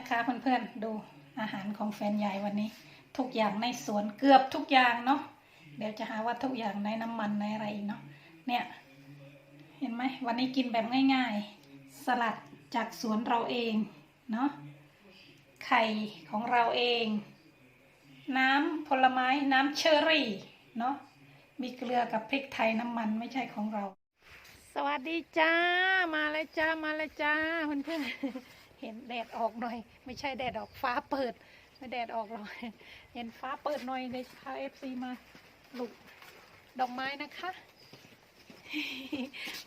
นะคะเพื่อนๆดูอาหารของแฟนยายวันนี้ ทุกอย่างในสวนเกือบทุกอย่างเนาะเดี๋ยวจะหาว่าทุกอย่างในน้ำมันในอะไรเนาะเนี่ยเห็นไหมวันนี้กินแบบง่ายๆ สลัดจากสวนเราเองเนาะไข่ของเราเอง น้ำผลไม้น้ำเชอร์รี่เนาะมีเกลือกับพริกไทยน้ำมันไม่ใช่ของเรา สวัสดีจ้ามาเลยจ้ามาเลยจ้าเพื่อนๆ เห็นแดดออกหน่อย ไม่ใช่แดดออกฟ้าเปิด ไม่แดดออกหรอกเห็นฟ้าเปิดหน่อยเลยพาเอฟซีมาปลูกดอกไม้นะคะ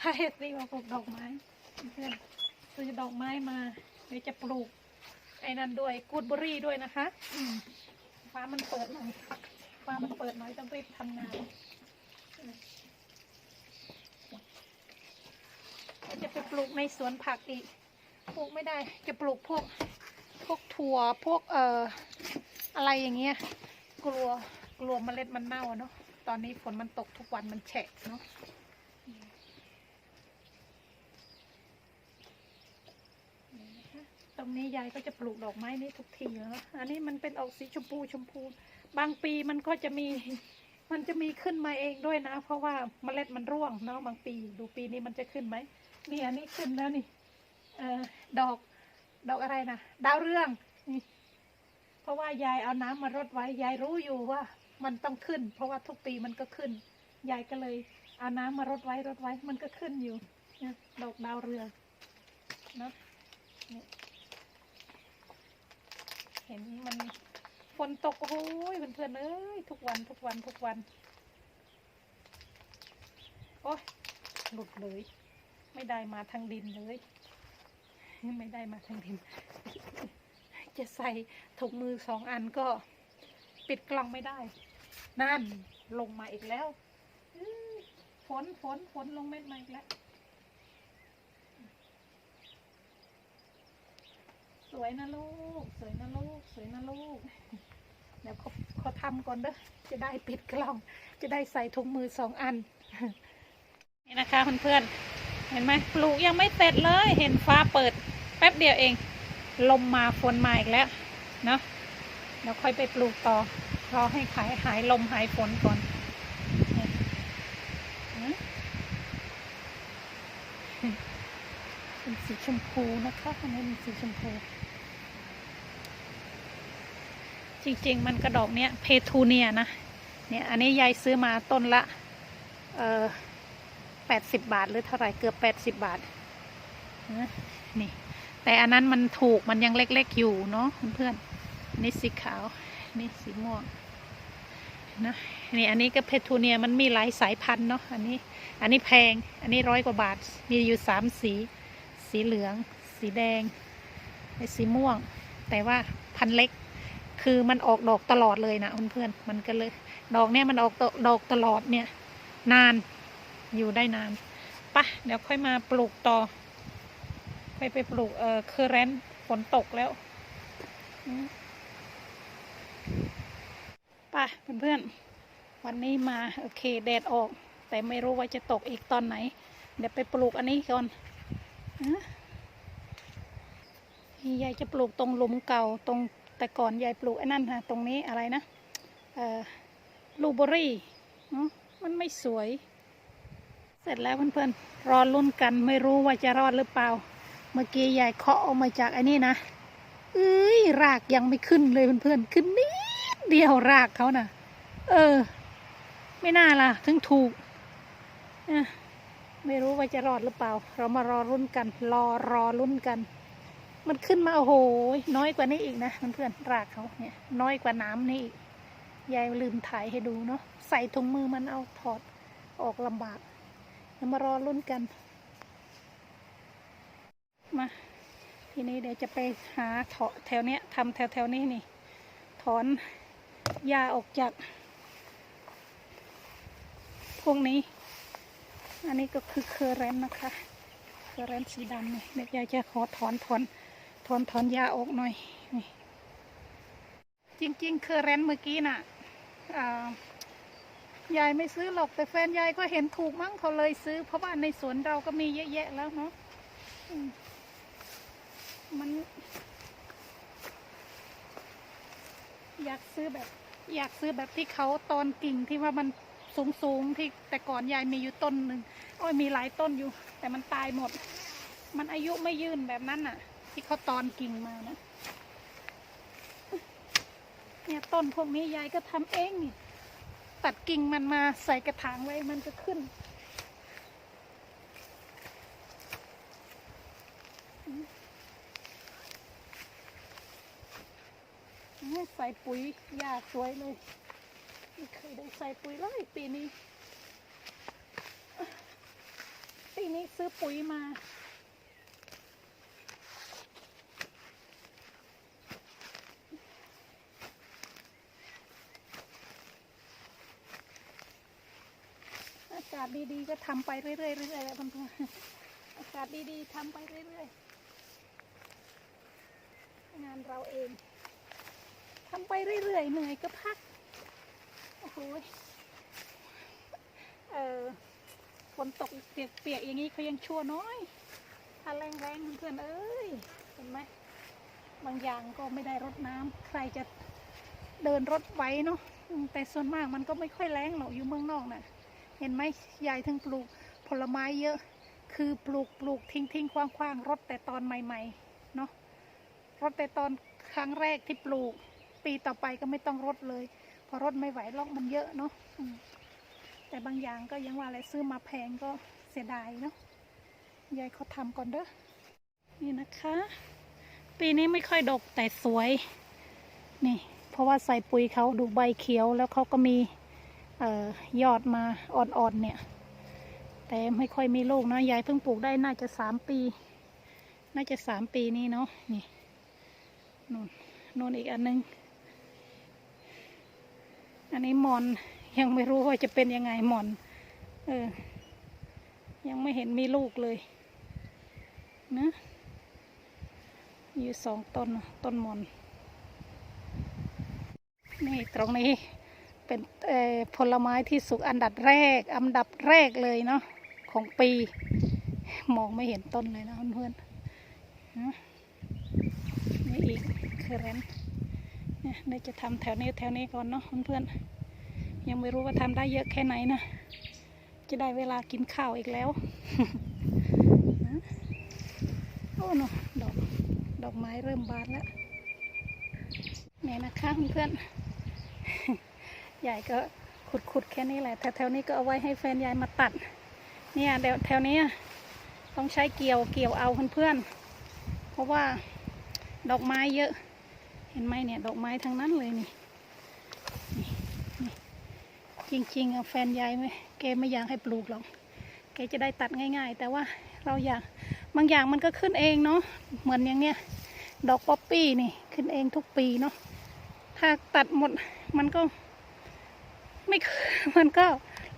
พาเอฟซีมาปลูกดอกไม้เพื่อนซื้อดอกไม้มาเดี๋ยวจะปลูกไอ้นั่นด้วยกูดเบอรี่ด้วยนะคะฟ้ามันเปิดหน่อยฟ้ามันเปิดหน่อยต้องรีบทำงานจะไปปลูกในสวนผักอีก ลูกไม่ได้ จะปลูกพวกพวกถั่วพวกเอ่ออะไรอย่างเงี้ย กลัวกลัวเมล็ดมันเน่าเนาะตอนนี้ฝนมันตกทุกวันมันแฉะเนาะตรงนี้ยายก็จะปลูกดอกไม้นี้ทุกทีเนาะอันนี้มันเป็นออกสีชมพูชมพู บางปีมันก็จะมี มันจะมีขึ้นมาเองด้วยนะ เพราะว่าเมล็ดมันร่วงเนาะบางปี ดูปีนี้มันจะขึ้นไหมนี่อันนี้ขึ้นแล้วนี่ เออดอก ดอกอะไรนะดาวเรืองนี่เพราะว่ายายเอาน้ำมารดไว้ ยายรู้อยู่ว่า มันต้องขึ้น เพราะว่าทุกปีมันก็ขึ้น ยายก็เลย เอาน้ำมารดไว้รดไว้ มันก็ขึ้นอยู่นะดอกดาวเรืองนะนเห็นมันฝนตกโอ้ยเพื่อนๆเอ้ยทุกวันทุกวันทุกวัน โอ้ยหลุดเลย ไม่ได้มาทางดินเลย ไม่ได้มาทางดินจะใส่ถุงมือสองอันก็ปิดกล่องไม่ได้ นั่นลงมาอีกแล้วฝนฝนฝนลงเม็ดมาอีกแล้ว สวยนะลูก สวยนะลูก สวยนะลูก เดี๋ยวเขาเขาทำก่อนเด้อ จะได้ปิดกล่อง จะได้ใส่ถุงมือสองอัน นี่นะคะเพื่อนๆเห็นไหมปลูกยังไม่เสร็จเลย เห็นฟ้าเปิด ป๊บเดียวเอง ลมมาฝนมาอีกแล้วเนาะเดี๋ยวค่อยไปปลูกต่อรอให้ขายหายลมหายฝนก่อนนี่เป็นสีชมพูนะคะอันนี้เป็นสีชมพู จริงๆ มันกระดอกเนี้ยเพทูเนียนะ เนี่ยอันนี้ยายซื้อมาต้นละ เอ่อแปดสิบบาทหรือเท่าไหร่เกือบแปดสิบบาทนะนี่ แต่อันนั้นมันถูกมันยังเล็กๆอยู่เนาะเพื่อนๆนี่สีขาว นี่สีม่วงนะนี่อันนี้ก็เพทูเนียมันมีหลายสายพันธุ์เนาะอันนี้อันนี้แพงอันนี้ร้อยกว่าบาท มีอยู่สามสี สีเหลือง สีแดงไอ้สีม่วง แต่ว่าพันเล็ก คือมันออกดอกตลอดเลยนะเพื่อนๆมันก็เลย ดอกเนี่ยมันออกดอกตลอดเนี่ย นานอยู่ได้นานปะเดี๋ยวค่อยมาปลูกต่อ ค่อยไปปลูกเอ่อเคอร์เรนต์ฝนตกแล้วไป่ะเพื่อนๆ วันนี้มาโอเคแดดออก แต่ไม่รู้ว่าจะตกอีกตอนไหน เดี๋ยวไปปลูกอันนี้ก่อนนะยายจะปลูกตรงหลุมเก่าตรงแต่ก่อนยายปลูกไอ้นั่นค่ะตรงนี้อะไรนะเอ่อลูเบอรี่มันไม่สวย เสร็จแล้วเพื่อนๆ รอลุ้นกันไม่รู้ว่าจะรอดหรือเปล่า เมื่อกี้ยายเคาะออกมาจากไอ้นี่นะเอ้ยรากยังไม่ขึ้นเลยเพื่อนๆขึ้นนิดเดียวรากเขาน่ะ เออ ไม่น่าล่ะ ถึงถูกไม่รู้ว่าจะรอดหรือเปล่า เรามารอลุ้นกัน รอรอลุ้นกัน มันขึ้นมาโอ้โหน้อยกว่านี้อีกนะเพื่อนๆรากเขาเนี่ย น้อยกว่าน้ำนี่อีกยายลืมถ่ายให้ดูเนาะใส่ถุงมือมันเอาถอดออกลำบากเดี๋ยวมารอลุ้นกัน มา ทีนี้เดี๋ยวจะไปหาเถาะแถวเนี้ยทำแถวแถวๆนี้นี่ ถอนหญ้าออกจาก พวกนี้ อันนี้ก็คือเคอร์เรนต์นะคะ เคอร์เรนต์สีดำนี่เดี๋ยวยายจะขอถอนถอนถอนถอนหญ้าออกหน่อยนี่จริง ๆ เคอร์เรนต์เมื่อกี้น่ะยายไม่ซื้อหรอกแต่แฟนยายก็เห็นถูกมั้งเขาเลยซื้อ เพราะว่าในสวนเราก็มีเยอะแยะแล้วเนาะ อืมมันากซื้อแบบ อยากซื้อแบบที่เขาตอนกิ่งที่ว่ามันสูงสูงๆที่แต่ก่อนยายมีอยู่ต้นหนึ่งโอ้ยมีหลายต้นอยู่ แต่มันตายหมด มันอายุไม่ยืนแบบนั้นน่ะ ที่เขาตอนกิ่งมานะเนี่ยต้นพวกนี้ยายก็ทำเอง ตัดกิ่งมันมาใส่กระถางไว้มันจะขึ้น ใส่ ปุ๋ยหญ้าสวยเลยไม่เคยได้ใส่ปุ๋ยเลยปีนี้ ปีนี้ซื้อปุ๋ยมา อากาศดีๆก็ทำไปเรื่อยๆเรื่อยๆแล้วเพื่อนๆอากาศดีๆทำไปเรื่อยๆ งานเราเอง ทำไปเรื่อยๆเหนื่อยก็พัก โอ้โหเออฝนตกเปียกๆอย่างนี้เขายังชั่วน้อยถ้าแรงๆเพื่อนๆเอ้ยเห็นไหมบางอย่างก็ไม่ได้รดน้ำใครจะเดินรถไว้เนาะแต่ส่วนมากมันก็ไม่ค่อยแรงหรอกอยู่เมืองนอกน่ะ เห็นไหมยายถึงปลูกผลไม้เยอะ คือปลูกปลูกทิ้งทิ้งคว้างคว้างรดแต่ตอนใหม่ๆเนาะรดแต่ตอนครั้งแรกที่ปลูก ปีต่อไปก็ไม่ต้องรดเลยเพอรดไม่ไหวลอกมันเยอะเนาะแต่บางอย่างก็ยังว่าอะไรซื้อมาแพงก็เสียดายเนาะยายเขาทำก่อนเด้อนี่นะคะ ปีนี้ไม่ค่อยดกแต่สวย นี่ เพราะว่าใส่ปุ๋ยเขาดูใบเขียวแล้วเขาก็มีออยอดมาอ่อนๆเนี่ย แต่ไม่ค่อยมีลูกนะยายเพิ่งปลูกได้น่าจะสามปี น่าจะสามปีนี้เนาะนี่นู่นนู่นอีกอันนึง อันนี้มอนยังไม่รู้ว่าจะเป็นยังไงมอน เออ ยังไม่เห็นมีลูกเลยนะอยู่สองต้นต้นมอน นี่ตรงนี้เป็นผลไม้ที่สุกอันดับแรก อันดับแรกเลยเนาะของปี มองไม่เห็นต้นเลยนะเพื่อนๆนะนี่อีกคือแรน เนี่ยเดี๋ยวจะทำแถวนี้แถวนี้ก่อนเนาะเพื่อนๆยังไม่รู้ว่าทำได้เยอะแค่ไหนนะ จะได้เวลากินข้าวอีกแล้วโอ้เนาะดอกดอกไม้เริ่มบานแล้วเนี่ยนะคะเพื่อนๆยายก็ขุดๆแค่นี้แหละแถวๆนี้ก็เอาไว้ให้แฟนยายมาตัด เนี่ยเดี๋ยวแถวนี้ต้องใช้เกี่ยวเกี่ยวเอาเพื่อนๆเพราะว่าดอกไม้เยอะ เห็นไหมเนี่ยดอกไม้ทั้งนั้นเลยนี่จริงๆแฟนยายไม่แกไม่อยากให้ปลูกหรอกแกจะได้ตัดง่าย ๆ แต่ว่าเราอยากบางอย่างมันก็ขึ้นเองเนาะเหมือนอย่างเนี้ยดอกป๊อปปี้นี่ขึ้นเองทุกปีเนาะถ้าตัดหมดมันก็ไม่มันก็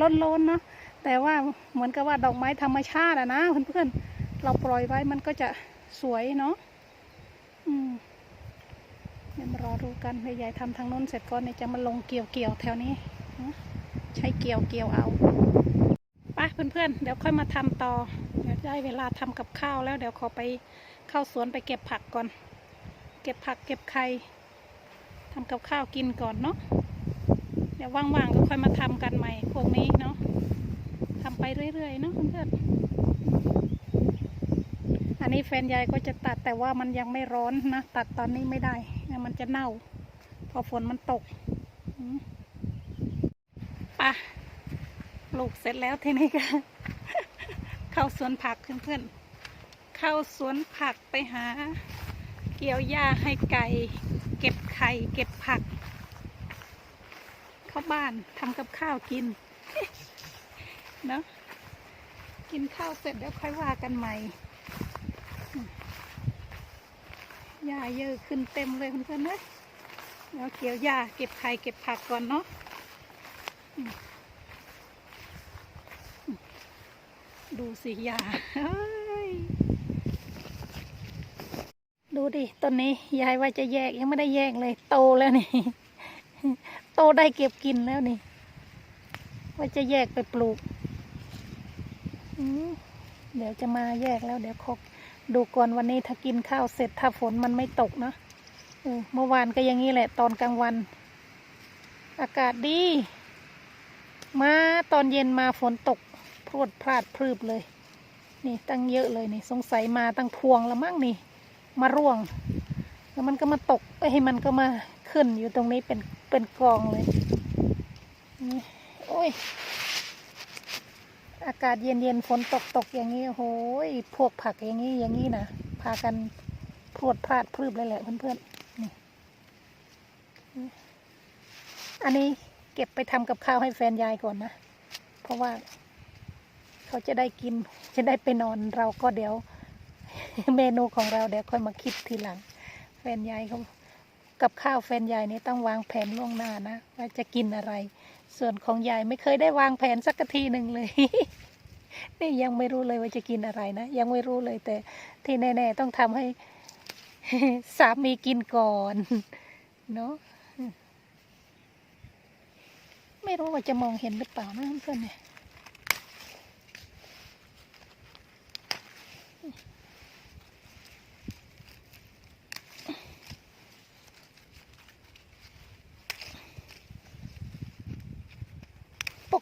ล้นล้นๆเนาะแต่ว่าเหมือนกับว่าดอกไม้ธรรมชาติอะนะเพื่อนๆเราปล่อยไว้มันก็จะสวยเนาะอืม เดี๋ยวมารอดูกันเดี๋ยายทำทางโน้นเสร็จก่อนเนี่ยจะมาลงเกี่ยวเกี่ยวๆแถวนี้ใช้เกี่ยวเกี่ยวเอาไปเพื่อนๆเดี๋ยวค่อยมาทำต่อเดี๋ยวได้เวลาทำกับข้าวแล้วเดี๋ยวขอไปเข้าสวนไปเก็บผักก่อน เก็บผักเก็บไข่ทำกับข้าวกินก่อนเนาะเดี๋ยวว่างๆก็ค่อยมาทำกันใหม่พวกนี้เนาะทำไปเรื่อยๆเนาะเพื่อนๆอันนี้แฟนยายก็จะตัดแต่ว่ามันยังไม่ร้อนนะตัดตอนนี้ไม่ได้ นะมันจะเน่า พอฝนมันตกปะปลูกเสร็จแล้วทีนี้ก็ เข้าสวนผักเพื่อนๆเข้าสวนผักไปหา เกี่ยวหญ้าให้ไก่ เก็บไข่เก็บผัก เข้าบ้านทำกับข้าวกินเนอะกินข้าวเสร็จแล้วค่อยว่ากันใหม่ หญ้าเยอะขึ้นเต็มเลยเพื่อนๆเลยแล้วเกี่ยวหญ้าเก็บไข่เก็บผักก่อนเนาะดูสิหญ้าดูดิต้นนี้ยายว่าจะแยกยังไม่ได้แยกเลย โตแล้วนี่ โตได้เก็บกินแล้วนี่ ว่าจะแยกไปปลูกเดี๋ยวจะมาแยกแล้วเดี๋ยวขอ ดูก่อนวันนี้ถ้ากินข้าวเสร็จถ้าฝนมันไม่ตกเนอะเมื่อวานก็อย่างนี้แหละ ตอนกลางวัน อากาศดี มาตอนเย็นมาฝนตกพรวดพลาดพรืบเลย นี่ตั้งเยอะเลยนี่ สงสัยมาตั้งพวงล้วมั้งนี่ มาร่วง แล้วมันก็มาตกเอ้ยมันก็มาขึ้นอยู่ตรงนี้เป็นเป็นกองเลยนี่โอ้ย อากาศเย็นเย็นๆฝนตกตกอย่างนี้โอ้โหยพวกผักอย่างนี้อย่างนี้นะพากันพรวดพลาดพรืบเลยแหละเพื่อนๆนี่อันนี้เก็บไปทำกับข้าวให้แฟนยายก่อนนะ เพราะว่า เขาจะได้กินจะได้ไปนอนเราก็เดี๋ยว เมนูของเราเดี๋ยวค่อยมาคิดทีหลัง แฟนยายเขากับข้าวแฟนยายนี่ต้องวางแผนล่วงหน้านะว่าจะกินอะไร ส่วนของยายไม่เคยได้วางแผนสักทีหนึ่งเลย นี่ยังไม่รู้เลยว่าจะกินอะไรนะ ยังไม่รู้เลยแต่ที่แน่ ๆ ต้องทำให้สามีกินก่อนเนาะไม่รู้ว่าจะมองเห็นหรือเปล่านะเพื่อนเนี่ย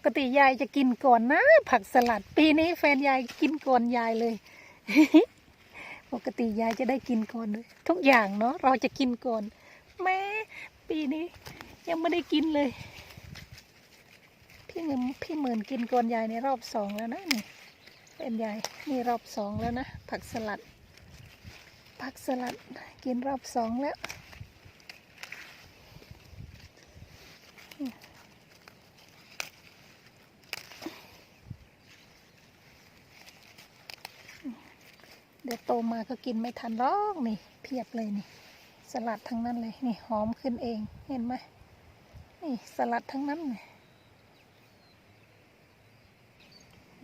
กติยายจะกินก่อนนะ ผักสลัดปีนี้แฟนยายกินก่อนยายเลย ปกติยายจะได้กินก่อนเลยทุกอย่างเนาะเราจะกินก่อนแม้ปีนี้ยังไม่ได้กินเลย พี่เงินพี่หมื่นกินก่อนยายในรอบสองแล้วนะนี่เป็นยายนี่รอบสองแล้วนะผักสลัด ผักสลัดกินรอบสองแล้ว เดี๋ยว โตมาก็กินไม่ทันหรอกนี่เพียบเลยนี่ สลัดทั้งนั้นเลยนี่หอมขึ้นเองเห็นไหมนี่สลัดทั้งนั้นเลย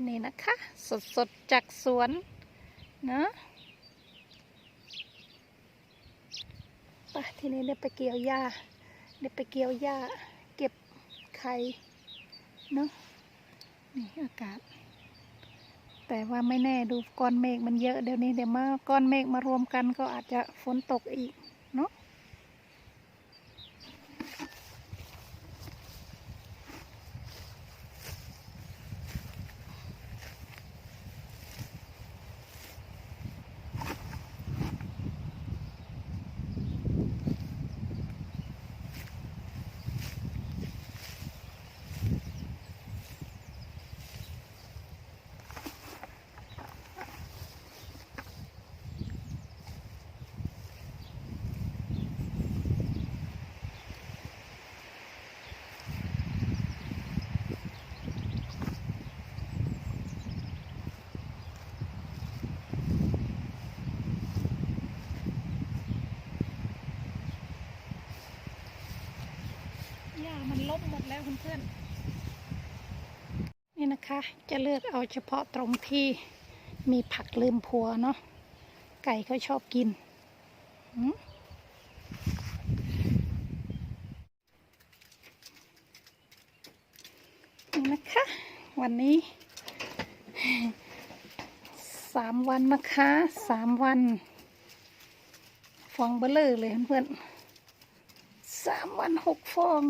นี่นะคะ สดๆจากสวนนะไปทีนี้เดี๋ยไปเกี่ยวหญ้าเดี๋ยไปเกี่ยวหญ้า เก็บไข่เนาะนี่อากาศ แต่ว่าไม่แน่ดูก้อนเมฆมันเยอะเดี๋ยวนี้เดี๋ยวมาก้อนเมฆมารวมกันก็อาจจะฝนตกอีก แล้วเพื่อนๆนี่นะคะ จะเลือกเอาเฉพาะตรงที่มีผักลืมพัวเนาะไก่เขาชอบกินหืมนี่นะคะ วันนี้สามวันนะคะสามวัน ฟองเบลเลอร์เลยเพื่อนๆสามวันหกฟอง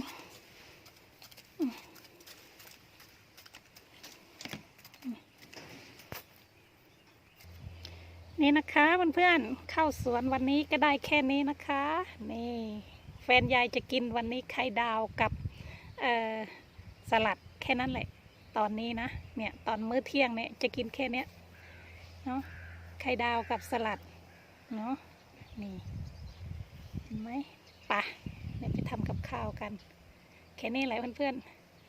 นี่นะคะเพื่อนๆเข้าสวนวันนี้ก็ได้แค่นี้นะคะ นี่แฟนยายจะกินวันนี้ไข่ดาวกับสลัดแค่นั้นแหละ ตอนนี้นะเนี่ยตอนมื้อเที่ยงเนี่ยจะกินแค่เนี้ยเนาะไข่ดาวกับสลัดเนาะนี่เห็นไหมปะเดี๋ยวไปทำกับข้าวกัน แค่นี้แหละเพื่อน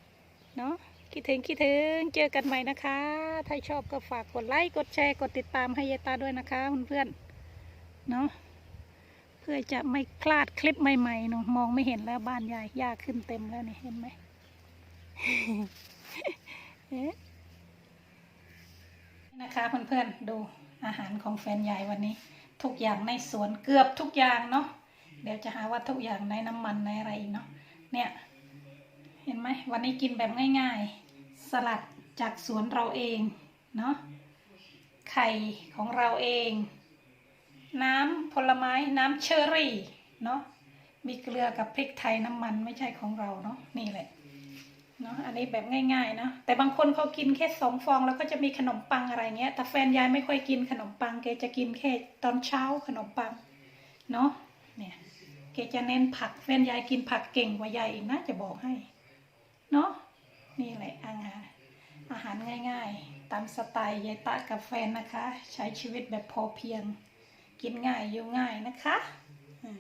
ๆเนาะ คิดถึงคิดถึงเจอกันใหม่นะคะ ถ้าชอบก็ฝากกดไลค์กดแชร์กดติดตามให้ยายตาด้วยนะคะเพื่อนๆเนาะเพื่อจะไม่พลาดคลิปใหม่ๆเนาะมองไม่เห็นแล้วบ้านยายหญ้าขึ้นเต็มแล้วนี่เห็นไหมเนี่นะคะเพื่อนๆดูอาหารของแฟนยายวันนี้ ทุกอย่างในสวนเกือบทุกอย่างเนาะเดี๋ยวจะหาว่าทุกอย่างในน้ำมันในอะไรอีกเนาะเนี่ย เห็นไหมวันนี้กินแบบง่าย ๆ สลัดจากสวนเราเองเนาะไข่ของเราเอง น้ำผลไม้น้ำเชอร์รี่เนาะมีเกลือกับพริกไทยน้ำมันไม่ใช่ของเราเนาะนี่แหละเนาะอันนี้แบบง่ายๆเนาะแต่บางคนเขากินแค่สองฟองแล้วก็จะมีขนมปังอะไรเงี้ย แต่แฟนยายไม่ค่อยกินขนมปังแกจะกินแค่ตอนเช้าขนมปังเนาะเนี่ยแกจะเน้นผักแฟนยายกินผักเก่งกว่ายายอีกนะจะบอกให้เนาะ นี่แหละอาหารอาหารง่ายๆ ตามสไตล์ยายตะกับแฟนนะคะ ใช้ชีวิตแบบพอเพียง กินง่ายอยู่ง่ายนะคะอืม